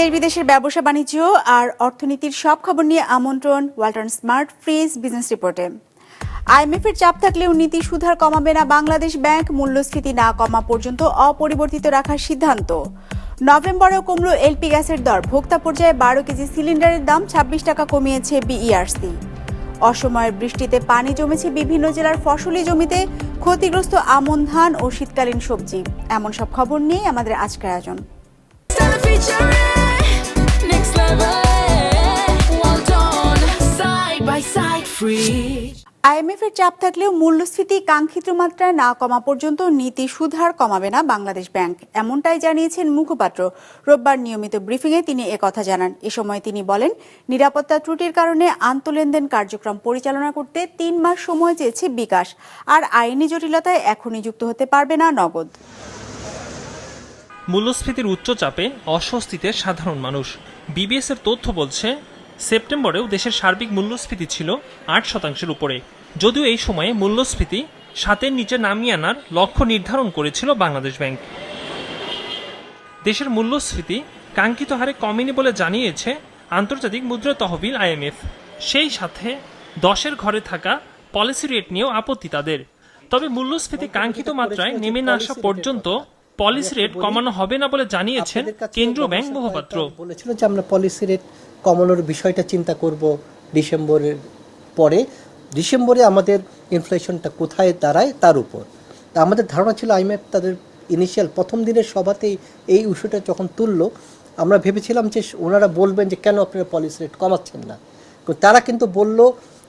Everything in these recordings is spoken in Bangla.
দেশ বিদেশের ব্যবসা, বাণিজ্য আর অর্থনীতির সব খবর নিয়ে আমন্ত্রণ ওয়ালটন স্মার্ট ফ্রিজ বিজনেস রিপোর্টে। আইএমএফের চাপ থাকলেও নীতি সুধার কমাবে না বাংলাদেশ ব্যাংক, মূল্যস্ফীতি না কমা পর্যন্ত অপরিবর্তিত রাখার সিদ্ধান্ত। নভেম্বরেও কমলো এলপি গ্যাসের দর। ভোক্তা পর্যায়ে বারো কেজি সিলিন্ডারের দাম ছাব্বিশ টাকা কমিয়েছে বিইআরসি। অসময়ের বৃষ্টিতে পানি জমেছে বিভিন্ন জেলার ফসলি জমিতে। ক্ষতিগ্রস্ত আমন ধান ও শীতকালীন সবজি। এমন সব খবর নিয়ে আমাদের আজকের আয়োজন। Stella featuring next level. Well done, side by side, free. IMF এর চাপ থাকলেও মূল্যস্ফীতি কাঙ্ক্ষিত মাত্রায় না কমা পর্যন্ত নীতি সুধার কমাবে না বাংলাদেশ ব্যাংক এমনটাই জানিয়েছেন মুখপাত্র রোববার নিয়মিত ব্রিফিংয়ে তিনি একথা জানান এ সময় তিনি বলেন নিরাপত্তা ত্রুটির কারণে আন্তঃলেনদেন কার্যক্রম পরিচালনা করতে তিন মাস সময় চেয়েছে বিকাশ আর আইনি জটিলতায় এখনই যুক্ত হতে পারবে না নগদ মূল্যস্ফীতির উচ্চচাপে অস্বস্তিতে সাধারণ মানুষ বিবিএস এর তথ্য বলছে, সেপ্টেম্বরেও দেশের সার্বিক মূল্যস্ফীতি ছিল আট শতাংশের উপরে। যদিও এই সময়ে মূল্যস্ফীতি সাতের নিচে নামিয়ে আনার লক্ষ্য নির্ধারণ করেছিল বাংলাদেশ ব্যাংক। দেশের মূল্যস্ফীতি কাঙ্ক্ষিত হারে কমেনি বলে জানিয়েছে আন্তর্জাতিক মুদ্রা তহবিল আইএমএফ। সেই সাথে দশের ঘরে থাকা পলিসি রেট নিয়েও আপত্তি তাদের। তবে মূল্যস্ফীতি কাঙ্ক্ষিত মাত্রায় নেমে না আসা পর্যন্ত পলিসি রেট কমানো হবে না বলে জানিয়েছেন কেন্দ্রীয় ব্যাংক মুখপাত্র। বলেছিল যে আমরা পলিসি রেট কমানোর বিষয়টা চিন্তা করব ডিসেম্বরের পরে। ডিসেম্বরে আমাদের ইনফ্লেশনটা কোথায় দাঁড়ায় তার উপর। আমাদের ধারণা ছিল আইএমএফ তাদের ইনিশিয়াল প্রথম দিনের সভাতেই এই ইস্যুটা যখন তুললো আমরা ভেবেছিলাম যে ওনারা বলবেন যে কেন আপনারা পলিসি রেট কমাচ্ছেন না। তারা কিন্তু বলল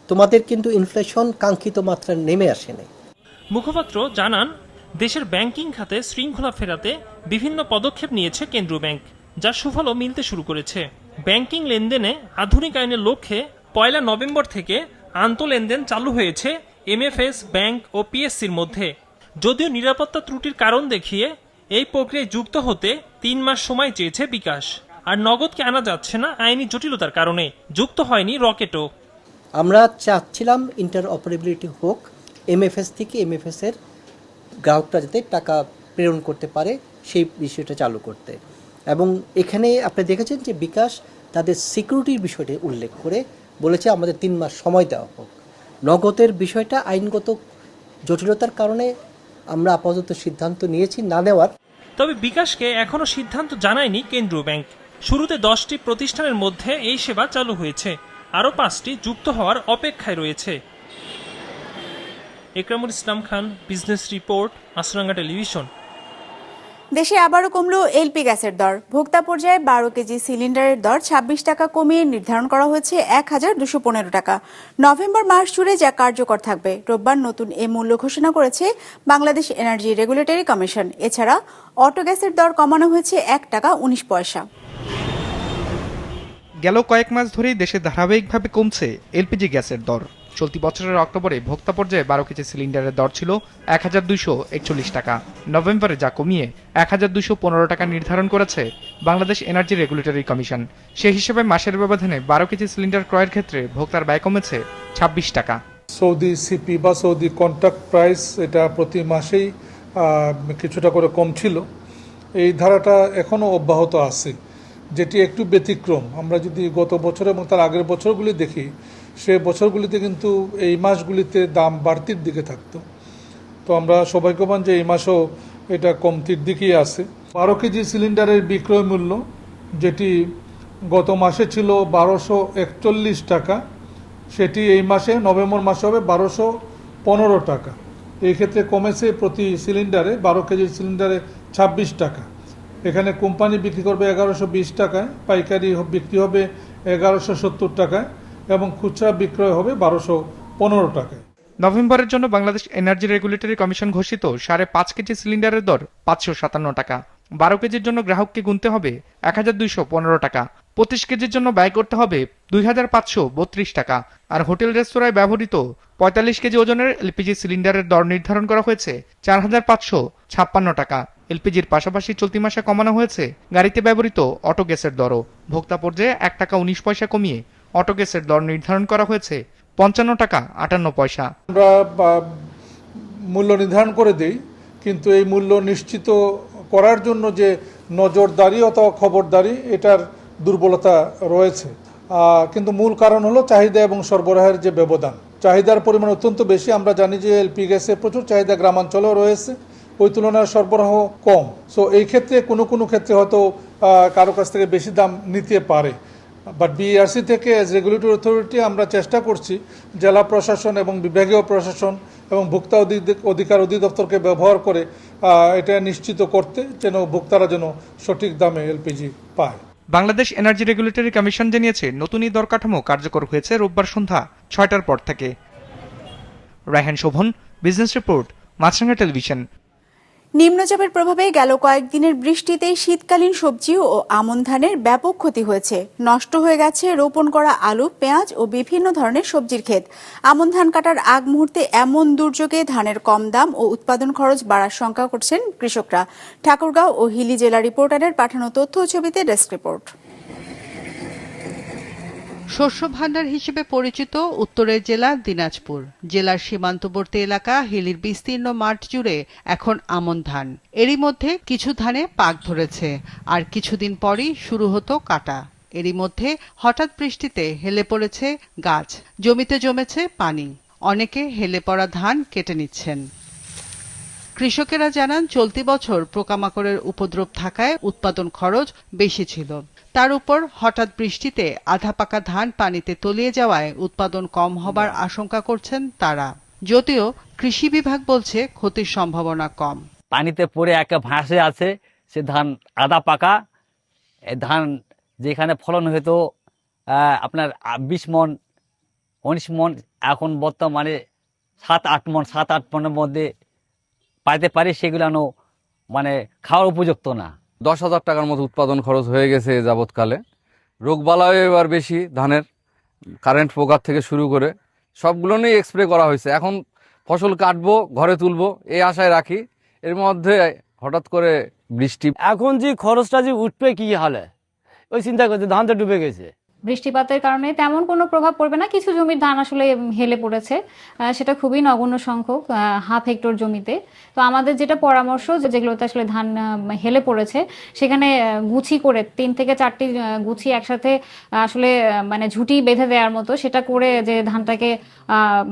তোমাদের কিন্তু ইনফ্লেশন কাঙ্ক্ষিত মাত্রায় নেমে আসেনি। মুখপাত্র জানান দেশের ব্যাংকিং খাতে শৃঙ্খলা ফেরাতে বিভিন্ন পদক্ষেপ নিয়েছে কেন্দ্রীয় ব্যাংক, যার সুফলও মিলতে শুরু করেছে। ব্যাংকিং লেনদেনে আধুনিক আইনের লক্ষ্যে পয়লা নভেম্বর থেকে আন্তঃলেনদেন চালু হয়েছে এমএফএস, ব্যাংক ও পিএসসির মধ্যে। যদিও নিরাপত্তা ত্রুটির কারণ দেখিয়ে এই প্রক্রিয়ায় যুক্ত হতে তিন মাস সময় চেয়েছে বিকাশ। আর নগদকে আনা যাচ্ছে না আইনি জটিলতার কারণে। যুক্ত হয়নি রকেটও। আমরা চাচ্ছিলাম ইন্টার অপারেবিলিটি হোক, এমএফএস থেকে এমএফএস এর গ্রাহকরা যাতে টাকা প্রেরণ করতে পারে সেই বিষয়টা চালু করতে। এবং এখানে আপনি দেখেছেন যে বিকাশ তাদের সিকিউরিটির বিষয়টি উল্লেখ করে বলেছে, আমাদের তিন মাস সময় দেওয়া হোক। নগদের বিষয়টা আইনগত জটিলতার কারণে আমরা আপাতত সিদ্ধান্ত নিয়েছি না নেওয়ার। তবে বিকাশকে এখনও সিদ্ধান্ত জানায়নি কেন্দ্রীয় ব্যাংক। শুরুতে দশটি প্রতিষ্ঠানের মধ্যে এই সেবা চালু হয়েছে। আরও পাঁচটি যুক্ত হওয়ার অপেক্ষায় রয়েছে। Ekramul Islam Khan business report Maasranga television. দেশে আবারও কমলো এলপি গ্যাসের দর। ভোক্তা পর্যায়ে বারো কেজি সিলিন্ডারের দর ছাব্বিশ টাকা কমিয়ে নির্ধারণ করা হয়েছে এক হাজার দুশো পনেরো টাকা। নভেম্বর মাস জুড়ে যা কার্যকর থাকবে রোববার নতুন এ মূল্য ঘোষণা করেছে বাংলাদেশ এনার্জি রেগুলেটরি কমিশন। এছাড়া অটো গ্যাসের দর কমানো হয়েছে এক টাকা উনিশ পয়সা। গেল কয়েক মাস ধরেই দেশে ধারাবাহিকভাবে কমছে এলপিজি গ্যাসের দর। চলতি বছরের অক্টোবরে ভোক্তা পর্যায়ে বারো কেজি সিলিন্ডারের দর ছিল এক হাজার দুইশো একচল্লিশ টাকা। নভেম্বরে যা কমিয়ে এক হাজার দুইশো পনেরো টাকা নির্ধারণ করেছে বাংলাদেশ এনার্জি রেগুলেটরি কমিশন সে হিসেবে মাসের ব্যবধানে বারো কেজি সিলিন্ডার ক্রয়ের ক্ষেত্রে ভোক্তার ব্যয় কমেছে ছাব্বিশ টাকা। সৌদি সিপি বা সৌদি কন্ট্রাক্ট প্রাইস এটা প্রতি মাসেই কিছুটা করে কম ছিল। এই ধারাটা এখনও অব্যাহত আছে, যেটি একটু ব্যতিক্রম। আমরা যদি গত বছর এবং তার আগের বছরগুলি দেখি সে বছরগুলিতে কিন্তু এই মাসগুলিতে দাম বাড়তির দিকে থাকতো। তো আমরা সৌভাগ্যবান যে এই মাসও এটা কমতির দিকেই আছে। বারো কেজি সিলিন্ডারের বিক্রয় মূল্য, যেটি গত মাসে ছিল বারোশো একচল্লিশ টাকা, সেটি এই মাসে নভেম্বর মাসে হবে বারোশো পনেরো টাকা। এই ক্ষেত্রে কমেছে প্রতি সিলিন্ডারে বারো কেজি সিলিন্ডারে ছাব্বিশ টাকা। এখানে কোম্পানি বিক্রি করবে এগারোশো বিশ টাকায়, পাইকারি বিক্রি হবে এগারোশো সত্তর টাকায়। এবং খুচরা বিক্রয় হবে বারোশো পনেরো টাকায়। নভেম্বরের জন্য বাংলাদেশ এনার্জি রেগুলেটরি কমিশন ঘোষিত সাড়ে পাঁচ কেজি সিলিন্ডারের দর পাঁচশো সাতান্ন টাকা। বারো কেজির জন্য গ্রাহককে গুনতে হবে এক হাজার দুইশো পনেরো টাকা। পঁচিশ কেজির জন্য ব্যয় করতে হবে দুই হাজার পাঁচশো বত্রিশ টাকা। আর হোটেল রেস্তোরাঁয় ব্যবহৃত পঁয়তাল্লিশ কেজি ওজনের এলপিজি সিলিন্ডারের দর নির্ধারণ করা হয়েছে চার হাজার পাঁচশো ছাপ্পান্ন টাকা। এলপিজির পাশাপাশি চলতি মাসে কমানো হয়েছে গাড়িতে ব্যবহৃত অটো গ্যাসের দরও। ভোক্তা পর্যায়ে এক টাকা উনিশ পয়সা কমিয়ে অটো গ্যাসের দর নির্ধারণ করা হয়েছে, পঞ্চান্ন টাকা আটান্ন পয়সা। আমরা মূল্য নির্ধারণ করে দিই, কিন্তু এই মূল্য নিশ্চিত করার জন্য যে নজরদারি অথবা খবরদারি, এটার দুর্বলতা রয়েছে। কিন্তু মূল কারণ হলো চাহিদা এবং সরবরাহের যে ব্যবধান। চাহিদার পরিমাণ অত্যন্ত বেশি। আমরা জানি যে এলপি গ্যাসের প্রচুর চাহিদা গ্রামাঞ্চলেও রয়েছে। ওই তুলনায় সরবরাহ কম। সো, এই ক্ষেত্রে কোনো কোনো ক্ষেত্রে হয়তো কারও কাছ থেকে বেশি দাম নিতে পারে। বাট বিআরসি থেকে অ্যাজ রেগুলেটরি অথরিটি আমরা চেষ্টা করছি জেলা প্রশাসন এবং বিভাগীয় প্রশাসন এবং ভোক্তা অধি- অধিকার অধিদপ্তরকে ব্যবহার করে এটা নিশ্চিত করতে যেন ভোক্তারা যেন সঠিক দামে এলপিজি পায়। বাংলাদেশ এনার্জি রেগুলেটরি কমিশন জানিয়েছে, নতুন এই দর কাঠামো কার্যকর হয়েছে রোববার সন্ধ্যা ছয়টার পর থেকে। Raihan Shovon business report Maasranga television নিম্নচাপের প্রভাবে গেল কয়েকদিনের বৃষ্টিতে শীতকালীন সবজি ও আমন ধানের ব্যাপক ক্ষতি হয়েছে। নষ্ট হয়ে গেছে রোপণ করা আলু, পেঁয়াজ ও বিভিন্ন ধরনের সবজির ক্ষেত। আমন ধান কাটার আগ মুহূর্তে এমন দুর্যোগে ধানের কম দাম ও উৎপাদন খরচ বাড়ার শঙ্কা করছেন কৃষকরা। ঠাকুরগাঁও ও হিলি জেলা রিপোর্টারের পাঠানো তথ্য ছবিতে ডেস্ক রিপোর্ট। শস্য ভাণ্ডার হিসেবে পরিচিত উত্তরের জেলা দিনাজপুর। জেলার সীমান্তবর্তী এলাকা হিলির বিস্তীর্ণ মাঠ জুড়ে এখন আমন ধান। এরই মধ্যে কিছু ধানে পাক ধরেছে। আর কিছুদিন পরই শুরু হতো কাটা। এরই মধ্যে হঠাৎ বৃষ্টিতে হেলে পড়েছে গাছ। জমিতে জমেছে পানি। অনেকে হেলে পড়া ধান কেটে নিচ্ছেন। কৃষকেরা জানান, চলতি বছর পোকামাকড়ের উপদ্রব থাকায় উৎপাদন খরচ বেশি ছিল। তার উপর হঠাৎ বৃষ্টিতে আধা পাকা ধান পানিতে তলিয়ে যাওয়ায় উৎপাদন কম হবার আশঙ্কা করছেন তারা। যদিও কৃষি বিভাগ বলছে ক্ষতির সম্ভাবনা কম। পানিতে পড়ে একে ভাসে আছে, সে ধান আধা পাকা ধান যেখানে ফলন হতো আপনার বিশ মন, উনিশ মন, এখন বর্তমানে সাত, আট মন, সাত, আট মনের মধ্যে পাইতে পারি সেগুলো মানে খাওয়ার উপযুক্ত না। দশ হাজার টাকার মতো উৎপাদন খরচ হয়ে গেছে এ যাবৎকালে। রোগবালাও এবার বেশি ধানের কারেন্ট পোকার থেকে শুরু করে। সবগুলো নিয়েই এক্সপ্রে করা হয়েছে। এখন ফসল কাটবো, ঘরে তুলবো, এই আশায় রাখি। এর মধ্যে হঠাৎ করে বৃষ্টি এখন যে খরচটা যে উঠবে কি হালে? ওই চিন্তা করছে, ধান তো ডুবে গেছে। বৃষ্টিপাতের কারণে তেমন কোনো প্রভাব পড়বে না। কিছু জমির ধান আসলে হেলে পড়েছে। সেটা খুবই নগণ্য সংখ্যক হাফ হেক্টর জমিতে। তো আমাদের যেটা পরামর্শ যেগুলোতে আসলে ধান হেলে পড়েছে, সেখানে গুছি করে তিন থেকে চারটি গুছি একসাথে আসলে মানে ঝুটি বেঁধে দেওয়ার মতো, সেটা করে যে ধানটাকে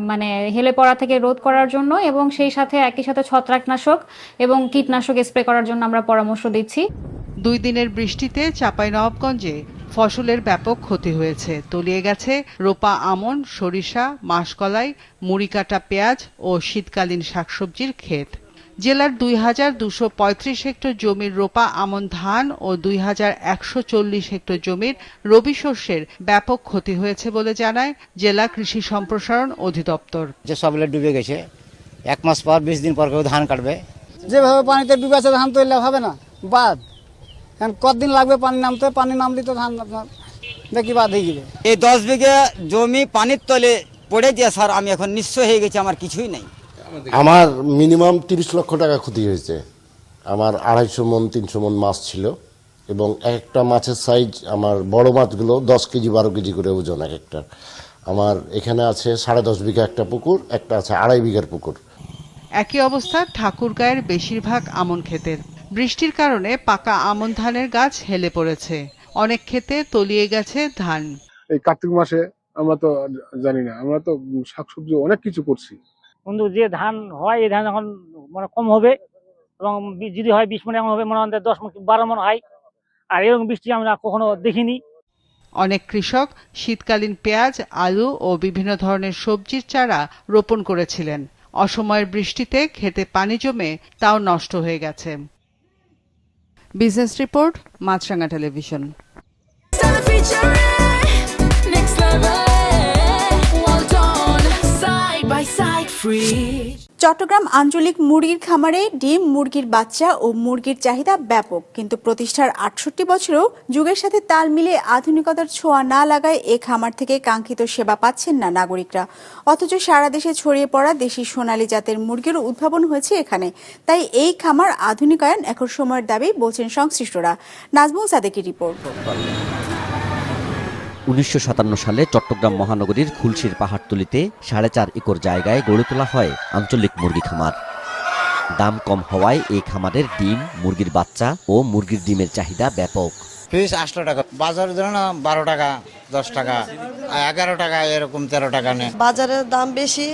মানে হেলে পড়া থেকে রোধ করার জন্য এবং সেই সাথে একই সাথে ছত্রাকনাশক এবং কীটনাশক স্প্রে করার জন্য আমরা পরামর্শ দিচ্ছি। দুই দিনের বৃষ্টিতে চাঁপাইনবাবগঞ্জে ফসলের ব্যাপক ক্ষতি হয়েছে। তলিয়ে গেছে রোপা আমন সরিষা মাসকলাই মুড়িকাটা পেঁয়াজ ও শীতকালীন শাকসবজির ক্ষেত। জেলার দুই হাজার দুশো পঁয়ত্রিশ হেক্টর জমির রোপা আমন ধান ও দুই হাজার একশো চল্লিশ হেক্টর জমির রবি শস্যের ব্যাপক ক্ষতি হয়েছে বলে জানায় জেলা কৃষি সম্প্রসারণ অধিদপ্তর। যে সবগুলো ডুবে গেছে এক মাস পর বিশ দিন পর কেউ ধান কাটবে। যেভাবে পানিতে ডুবে আছে ধান তো হবে না। বাদ। এখন কতদিন লাগবে পানি নামতে? পানি নামলে তো ধান আপনার দেখি বাদ হয়ে যাবে এই দশ বিঘে জমি পানির তলে পড়ে দিয়ে স্যার আমি এখন নিঃস্ব হয়ে গেছি আমার কিছুই নেই। আমার মিনিমাম তিরিশ লক্ষ টাকা ক্ষতি হয়েছে। আমার আড়াইশো মন তিনশো মন মাছ ছিল এবং এক একটা মাছের সাইজ আমার বড় মাছগুলো দশ কেজি বারো কেজি করে ওজন এক একটা। আমার এখানে আছে সাড়ে দশ বিঘা একটা পুকুর একটা আছে আড়াই বিঘার পুকুর। একই অবস্থা ঠাকুরগাঁয়ের বেশিরভাগ আমন ক্ষেতের। বৃষ্টির কারণে পাকা আমন ধানের গাছ হেলে পড়েছে। অনেক ক্ষেতে তলিয়ে গেছে ধান। এই কার্তিক মাসে আমরা তো জানি না আমরা তো শাকসবজি অনেক কিছু করছি। কিন্তু যে ধান হয় এই ধান এখন মানে কম হবে এবং যদি হয় বিশ মন এখন হবে মনে হয় দশ মন বারো মন হয়। আর এরকম বৃষ্টি আমরা কখনো দেখিনি। অনেক কৃষক শীতকালীন পেঁয়াজ আলু ও বিভিন্ন ধরনের সবজির চারা রোপণ করেছিলেন। অসময়ের বৃষ্টিতে খেতে পানি জমে তাও নষ্ট হয়ে গেছে। Business report Maasranga television. Chattogram আঞ্চলিক মুরগির খামারে ডিম, মুরগির বাচ্চা ও মুরগির চাহিদা ব্যাপক। কিন্তু প্রতিষ্ঠার আটষট্টি বছরেও যুগের সাথে তাল মিলিয়ে আধুনিকতার ছোঁয়া না লাগায় এ খামার থেকে কাঙ্ক্ষিত সেবা পাচ্ছেন না নাগরিকরা। অথচ সারা দেশে ছড়িয়ে পড়া দেশি সোনালী জাতের মুরগিরও উদ্ভাবন হয়েছে এখানে। তাই এই খামার আধুনিকায়ন এখন সময়ের দাবি বলছেন সংশ্লিষ্টরা। নাজমুল সাদেকি রিপোর্ট। উনিশশো সালে চট্টগ্রাম মহানগরীর খুলশির পাহাড়তলিতে সাড়ে চার একর জায়গায় গড়ে তোলা হয় আঞ্চলিক মুরগি খামার। দাম কম হওয়ায় এই খামারের ডিম মুরগির বাচ্চা ও মুরগির ডিমের চাহিদা ব্যাপক। ফিস আটশো টাকা। বাজারে ধরে না বারো টাকা দশ টাকা এগারো টাকা এরকম তেরো টাকা নেই বাজারের দাম বেশি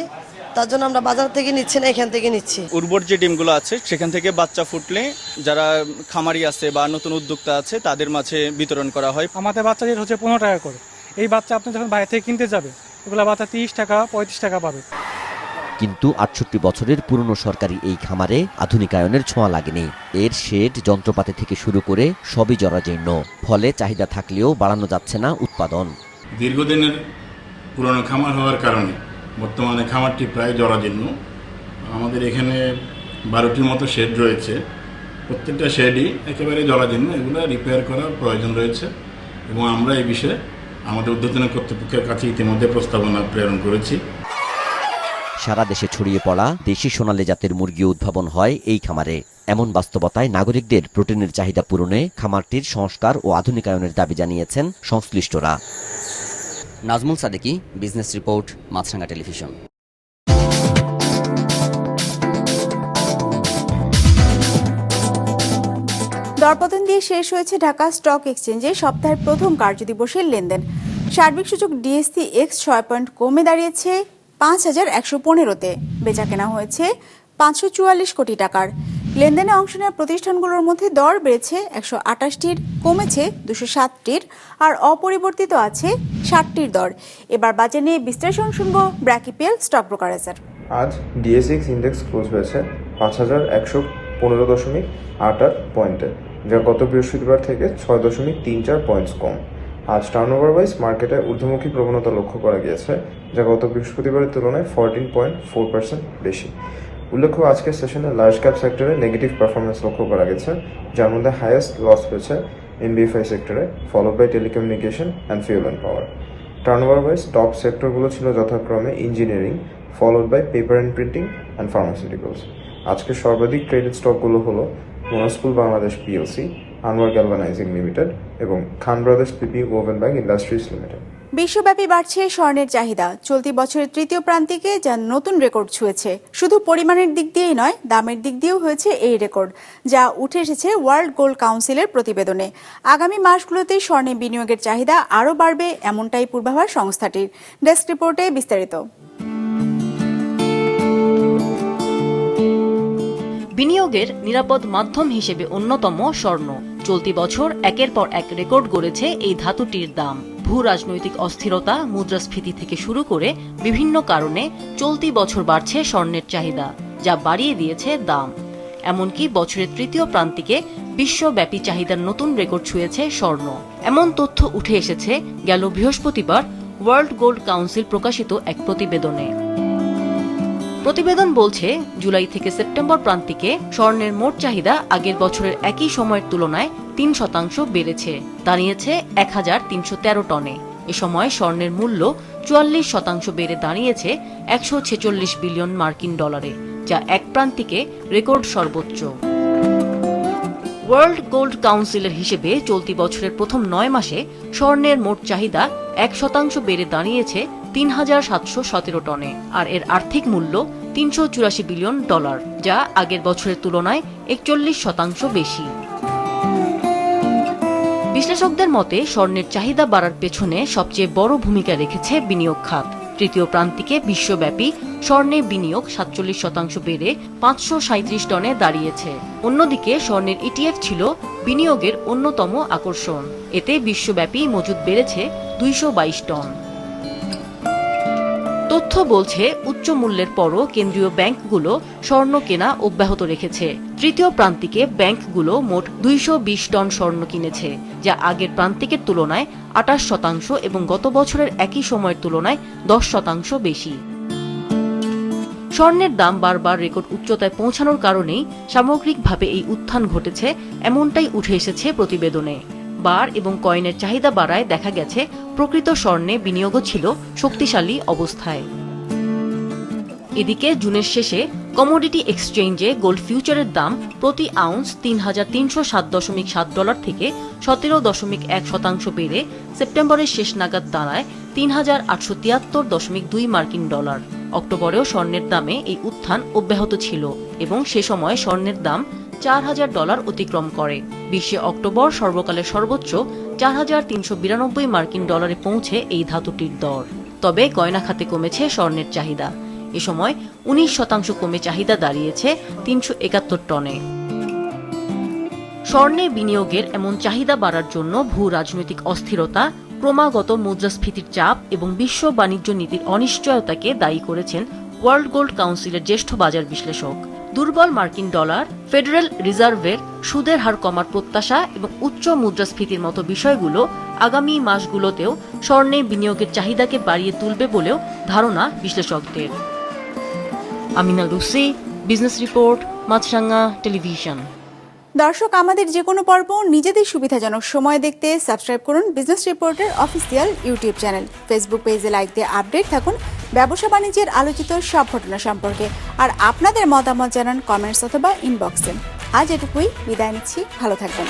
তার জন্য আমরা বাজার থেকে নিচ্ছি না এখান থেকে নিচ্ছি। উর্বর যে ডিমগুলো আছে সেখান থেকে বাচ্চা ফুটলে যারা খামারি আছে বা নতুন উদ্যোক্তা আছে তাদের মাঝে বিতরণ করা হয়। আমাদের বাচ্চাদের হচ্ছে পনেরো টাকা করে। এই বাচ্চা আপনি যখন বাইরে থেকে কিনতে যাবে এগুলো বাচ্চা তিরিশ টাকা পঁয়ত্রিশ টাকা পাবে। কিন্তু আটষট্টি বছরের পুরনো সরকারি এই খামারে আধুনিকায়নের ছোঁয়া লাগেনি। এর শেড যন্ত্রপাতি থেকে শুরু করে সবই জরাজীর্ণ। ফলে চাহিদা থাকলেও বাড়ানো যাচ্ছে না উৎপাদন। দীর্ঘদিনের পুরনো খামার হওয়ার কারণে বর্তমানে খামারটি প্রায় জরাজীর্ণ। আমাদের এখানে বারোটির মতো শেড রয়েছে। প্রত্যেকটা শেডই একেবারে জরাজীর্ণ, এগুলো রিপেয়ার করার প্রয়োজন রয়েছে এবং আমরা এই বিষয়ে আমাদের উদ্বোধন কর্তৃপক্ষের কাছে ইতিমধ্যে প্রস্তাবনা প্রেরণ করেছি। সারা দেশে ছড়িয়ে পড়া দেশি সোনালী জাতের মুরগি উদ্ভাবন হয় এই খামারে। এমন বাস্তবতায় নাগরিকদের প্রোটিনের চাহিদা পূরণে খামারটির সংস্কার ও আধুনিকায়নের দাবি জানিয়েছেন সংশ্লিষ্টরা। Nazmul Sadeki, business report, Maasranga television. দরপতন দিয়ে শেষ হয়েছে ঢাকা স্টক এক্সচেঞ্জে সপ্তাহের প্রথম কার্যদিবসের লেনদেন। সার্বিক সূচক ডিএসসি এক্স ছয় পয়েন্ট কমে দাঁড়িয়েছে পাঁচ হাজার একশো পনেরোতে। বেচা কেনা হয়েছে পাঁচশো চুয়াল্লিশ কোটি টাকার। লেনদেনে অংশ নেওয়া প্রতিষ্ঠানগুলোর মধ্যে দর বেড়েছে একশো আটাশটির, কমেছে দুশো সাতটির, আর অপরিবর্তিত আছে ষাটটির দর। এবার বাজে নিয়ে বিশ্লেষণ শুনব ব্র্যাকিপিএল স্টক ব্রোকারেজের। আজ ডিএসএক্স ইন্ডেক্স ক্লোজ হয়েছে পাঁচ হাজার একশো পনেরো দশমিক আট আট পয়েন্টে, যা গত বৃহস্পতিবার থেকে ছয় দশমিক তিন চার পয়েন্টস কম। আজ টার্নওভার ওয়াইজ মার্কেটে ঊর্ধ্বমুখী প্রবণতা লক্ষ্য করা গিয়েছে, যা গত বৃহস্পতিবারের তুলনায় ফোরটিন পয়েন্ট ফোর পার্সেন্ট বেশি। উল্লেখ্য, আজকের সেশনে লার্জ ক্যাপ সেক্টরে নেগেটিভ পারফরমেন্স লক্ষ্য করা গেছে, যার মধ্যে হাইয়েস্ট লস হয়েছে এনবিএফআই সেক্টরে followed by telecommunication and fuel and power turnover wise top সেক্টরগুলো ছিল যথাক্রমে engineering followed by paper and printing and pharmaceuticals আজকে সর্বাধিক ট্রেডেড স্টকগুলো হলো মোনাস্কুল Bangladesh PLC Anwar galvanising limited এবং Khan brothers PP woven bank industries limited বিশ্বব্যাপী বাড়ছে স্বর্ণের চাহিদা। চলতি বছরের তৃতীয় প্রান্তিকে যা নতুন রেকর্ড ছুঁয়েছে। শুধু পরিমাণের দিক দিয়েই নয়, দামের দিক দিয়েও হয়েছে এই রেকর্ড, যা উঠে এসেছে ওয়ার্ল্ড গোল্ড কাউন্সিলের প্রতিবেদনে। আগামী মাসগুলোতে স্বর্ণে বিনিয়োগের চাহিদা আরও বাড়বে এমনটাই পূর্বাভাস সংস্থাটির। ডেস্ক রিপোর্টে বিস্তারিত। বিনিয়োগের নিরাপদ মাধ্যম হিসেবে অন্যতম স্বর্ণ। চলতি বছর একের পর এক রেকর্ড গড়েছে এই ধাতুটির দাম। ভূ রাজনৈতিক অস্থিরতা, মুদ্রাস্ফীতি থেকে শুরু করে বিভিন্ন কারণে চলতি বছর বাড়ছে স্বর্ণের চাহিদা, যা বাড়িয়ে দিয়েছে দাম। এমনকি বছরের তৃতীয় প্রান্তিকে বিশ্বব্যাপী চাহিদার নতুন রেকর্ড ছুঁয়েছে স্বর্ণ। এমন তথ্য উঠে এসেছে গেল বৃহস্পতিবার ওয়ার্ল্ড গোল্ড কাউন্সিল প্রকাশিত এক প্রতিবেদনে। প্রতিবেদন বলছে, জুলাই থেকে সেপ্টেম্বর প্রান্তিকে স্বর্ণের মোট চাহিদা আগের বছরের একই সময়ের তুলনায় তিন শতাংশ বেড়েছে। দাঁড়িয়েছে এক হাজার তিনশো তেরো টনে। এ সময় স্বর্ণের মূল্য চুয়াল্লিশ শতাংশ বেড়ে দাঁড়িয়েছে একশো ছেচল্লিশ বিলিয়ন মার্কিন ডলারে, যা এক প্রান্তিকে রেকর্ড সর্বোচ্চ। ওয়ার্ল্ড গোল্ড কাউন্সিলের হিসেবে চলতি বছরের প্রথম নয় মাসে স্বর্ণের মোট চাহিদা এক শতাংশ বেড়ে দাঁড়িয়েছে তিন হাজার সাতশো সতেরো টনে, আর এর আর্থিক মূল্য তিনশো চুরাশি বিলিয়ন ডলার, যা আগের বছরের তুলনায় একচল্লিশ শতাংশ বেশি। বিশ্লেষকদের মতে, স্বর্ণের চাহিদা বাড়ার পেছনে সবচেয়ে বড় ভূমিকা রেখেছে বিনিয়োগ খাত। তৃতীয় প্রান্তিকে বিশ্বব্যাপী স্বর্ণে বিনিয়োগ সাতচল্লিশ শতাংশ বেড়ে পাঁচশো সাঁত্রিশ টনে দাঁড়িয়েছে। অন্যদিকে, স্বর্ণের ইটিএফ ছিল বিনিয়োগের অন্যতম আকর্ষণ। এতে বিশ্বব্যাপী মজুদ বেড়েছে দুইশো বাইশ টন। তথ্য বলছে, উচ্চ মূল্যের পরও কেন্দ্রীয় ব্যাংকগুলো স্বর্ণ কেনা অব্যাহত রেখেছে। তৃতীয় প্রান্তিকে ব্যাংকগুলো মোট দুইশো বিশ টন স্বর্ণ কিনেছে, যা আগের প্রান্তিকের তুলনায় আটাশ শতাংশ এবং গত বছরের একই সময়ের তুলনায় দশ শতাংশ বেশি। স্বর্ণের দাম বারবার রেকর্ড উচ্চতায় পৌঁছানোর কারণেই সামগ্রিকভাবে এই উত্থান ঘটেছে, এমনটাই উঠে এসেছে প্রতিবেদনে। বার এবং কয়েনের চাহিদা বাড়ায় দেখা গেছে, প্রকৃত স্বর্ণে বিনিয়োগও ছিল শক্তিশালী অবস্থায়। এদিকে জুনের শেষে কমোডিটি এক্সচেঞ্জে গোল্ড ফিউচারের দাম প্রতি আউন্স তিন হাজার তিনশো সাত দশমিক সাত ডলার থেকে সতেরো দশমিক এক শতাংশ বেড়ে সেপ্টেম্বরের শেষ নাগাদ দাঁড়ায় তিন হাজার আটশো তিয়াত্তর দশমিক দুই মার্কিন ডলার অক্টোবরেও স্বর্ণের দামে এই উত্থান অব্যাহত ছিল এবং সে সময় স্বর্ণের দাম চার হাজার ডলার অতিক্রম করে। বিশে অক্টোবর সর্বকালের সর্বোচ্চ চার হাজার তিনশো বিরানব্বই মার্কিন ডলারে পৌঁছে এই ধাতুটির দর। তবে গয়না খাতে কমেছে স্বর্ণের চাহিদা। এ সময় উনিশ শতাংশ কমে চাহিদা দাঁড়িয়েছে তিনশো একাত্তর টনে। স্বর্ণে বিনিয়োগের এমন চাহিদা বাড়ার জন্য ভূ রাজনৈতিক অস্থিরতা, ক্রমাগত মুদ্রাস্ফীতির চাপ এবং বিশ্ব বাণিজ্য নীতির অনিশ্চয়তাকে দায়ী করেছেন ওয়ার্ল্ড গোল্ড কাউন্সিলের জ্যেষ্ঠ বাজার বিশ্লেষক। দুর্বল মার্কিন ডলার, ফেডারেল রিজার্ভের সুদের হার কমার প্রত্যাশা এবং উচ্চ মুদ্রাস্ফীতির মতো বিষয়গুলো আগামী মাসগুলোতেও স্বর্ণে বিনিয়োগের চাহিদাকে বাড়িয়ে তুলবে বলেও ধারণা বিশ্লেষকদের। Amina Lucy business report Maasranga television. দর্শক, আমাদের যে কোনো পর্ব নিজেদের সুবিধাজনক সময় দেখতে সাবস্ক্রাইব করুন বিজনেস রিপোর্টের অফিসিয়াল ইউটিউব চ্যানেল। ফেসবুক পেজে লাইক দিয়ে আপডেট থাকুন। ব্যবসা বাণিজ্যের আলোচিত সব ঘটনা সম্পর্কে। আর আপনাদের মতামত জানান কমেন্টস অথবা ইনবক্সে আজ এটুকুই, বিদায় নিচ্ছি, ভালো থাকবেন।